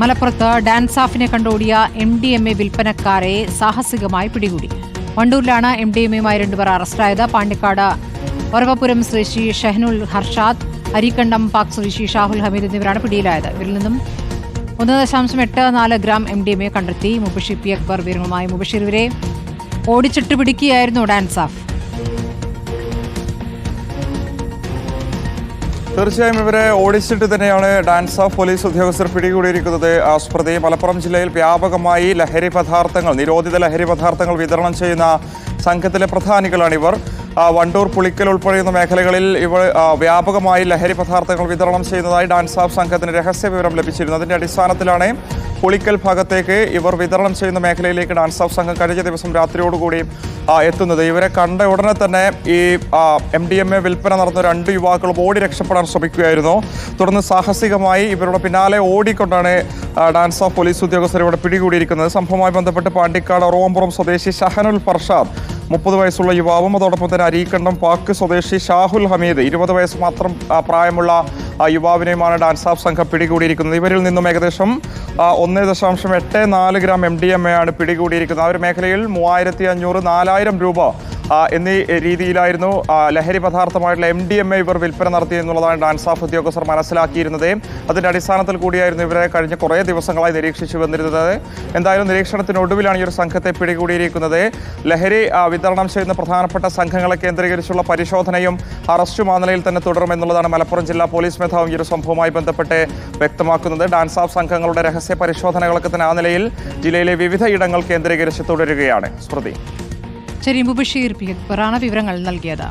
മലപ്പുറത്ത് ഡാൻസ് ഓഫിനെ കണ്ടോടിയ എം ഡി എം എ വിൽപ്പനക്കാരെ സാഹസികമായി പിടികൂടി. വണ്ടൂരിലാണ് എം ഡി എം എയുമായി രണ്ടുപേർ അറസ്റ്റായത്. പാണ്ടിക്കാട് ഒരവപുരം സ്വദേശി ഷെഹനുൽ ഹർഷാദ് അരിക്കണ്ടം പാക് സ്വദേശി ഷാഹുൽ ഹമീദ് എന്നിവരാണ് പിടിയിലായത്. ഇവരിൽ നിന്നും ഒന്ന് ദശാംശം എട്ട് നാല് gram M D M A കണ്ടെത്തി. മുബഷിർ പി. അക്ബർ വിവരങ്ങളുമായി മുബഷിർ ഇവരെ ഓടിച്ചിട്ട് പിടിക്കുകയായിരുന്നു ഡാൻസ് ഓഫ് തീർച്ചയായും ഇവരെ ഓടിച്ചിട്ട് തന്നെയാണ് ഡാൻസ് ഓഫ് പോലീസ് ഉദ്യോഗസ്ഥർ പിടികൂടിയിരിക്കുന്നത്. ആസ്പ്രതി മലപ്പുറം ജില്ലയിൽ വ്യാപകമായി ലഹരി പദാർത്ഥങ്ങൾ നിരോധിത ലഹരി പദാർത്ഥങ്ങൾ വിതരണം ചെയ്യുന്ന സംഘത്തിലെ പ്രധാനികളാണ് ഇവർ. ആ, വണ്ടൂർ പുളിക്കൽ ഉൾപ്പെടെയുള്ള മേഖലകളിൽ ഇവർ വ്യാപകമായി ലഹരി പദാർത്ഥങ്ങൾ വിതരണം ചെയ്യുന്നതായി ഡാൻസ് ഓഫ് സംഘത്തിന് രഹസ്യ വിവരം ലഭിച്ചിരുന്നു. അതിന്റെ അടിസ്ഥാനത്തിലാണ് പുളിക്കൽ ഭാഗത്തേക്ക് ഇവർ വിതരണം ചെയ്യുന്ന മേഖലയിലേക്ക് ഡാൻസ് ഓഫ് സംഘം കഴിഞ്ഞ ദിവസം രാത്രിയോടുകൂടി എത്തുന്നത്. ഇവരെ കണ്ട ഉടനെ തന്നെ ഈ എം ഡി എം എ വിൽപ്പന നടന്ന രണ്ട് യുവാക്കളും ഓടി രക്ഷപ്പെടാൻ ശ്രമിക്കുകയായിരുന്നു. തുടർന്ന് സാഹസികമായി ഇവരുടെ പിന്നാലെ ഓടിക്കൊണ്ടാണ് ഡാൻസ് ഓഫ് പോലീസ് ഉദ്യോഗസ്ഥർ ഇവിടെ പിടികൂടിയിരിക്കുന്നത്. സംഭവവുമായി ബന്ധപ്പെട്ട് പാണ്ടിക്കാട് ഒറവമ്പുറം സ്വദേശി ഷഹനുൽ ഫർഷാദ് മുപ്പത് വയസ്സുള്ള യുവാവും അതോടൊപ്പം തന്നെ അരീക്കണ്ടം പാക്ക് സ്വദേശി ഷാഹുൽ ഹമീദ് ഇരുപത് വയസ്സ് മാത്രം പ്രായമുള്ള യുവാവിനെയുമാണ് ഡാൻസ് ഓഫ് സംഘം പിടികൂടിയിരിക്കുന്നത്. ഇവരിൽ നിന്നും ഏകദേശം ഒന്ന് ദശാംശം എട്ട് നാല് gram M D M A ആണ് പിടികൂടിയിരിക്കുന്നത്. ആ ഒരു മേഖലയിൽ മൂവായിരത്തി അഞ്ഞൂറ് നാലായിരം രൂപ എന്നീ രീതിയിലായിരുന്നു ലഹരി പദാർത്ഥമായിട്ടുള്ള എം ഡി എം എ ഇവർ വിൽപ്പന നടത്തി എന്നുള്ളതാണ് ഡാൻസ് ഓഫ് ഉദ്യോഗസ്ഥർ മനസ്സിലാക്കിയിരുന്നത്. അതിന്റെ അടിസ്ഥാനത്തിൽ കൂടിയായിരുന്നു ഇവരെ കഴിഞ്ഞ കുറേ ദിവസങ്ങളായി നിരീക്ഷിച്ചു വന്നിരുന്നത്. എന്തായാലും നിരീക്ഷണത്തിനൊടുവിലാണ് ഈ ഒരു സംഘത്തെ പിടികൂടിയിരിക്കുന്നത്. ലഹരി വിതരണം ചെയ്യുന്ന പ്രധാനപ്പെട്ട സംഘങ്ങളെ കേന്ദ്രീകരിച്ചുള്ള പരിശോധനയും അറസ്റ്റും ആ നിലയിൽ തന്നെ തുടരുമെന്നുള്ളതാണ് മലപ്പുറം ജില്ലാ പോലീസ് മേധാവി ഈ ഒരു സംഭവവുമായി ബന്ധപ്പെട്ട് വ്യക്തമാക്കുന്നത്. ഡാൻസ് ഓഫ് സംഘങ്ങളുടെ രഹസ്യ പരിശോധനകളൊക്കെ തന്നെ ആ നിലയിൽ ജില്ലയിലെ വിവിധ ഇടങ്ങൾ കേന്ദ്രീകരിച്ച് തുടരുകയാണ്. സ്മൃതി. ശരി ബഷീർ പി അക്ബറാണ് വിവരങ്ങൾ നൽകിയത്.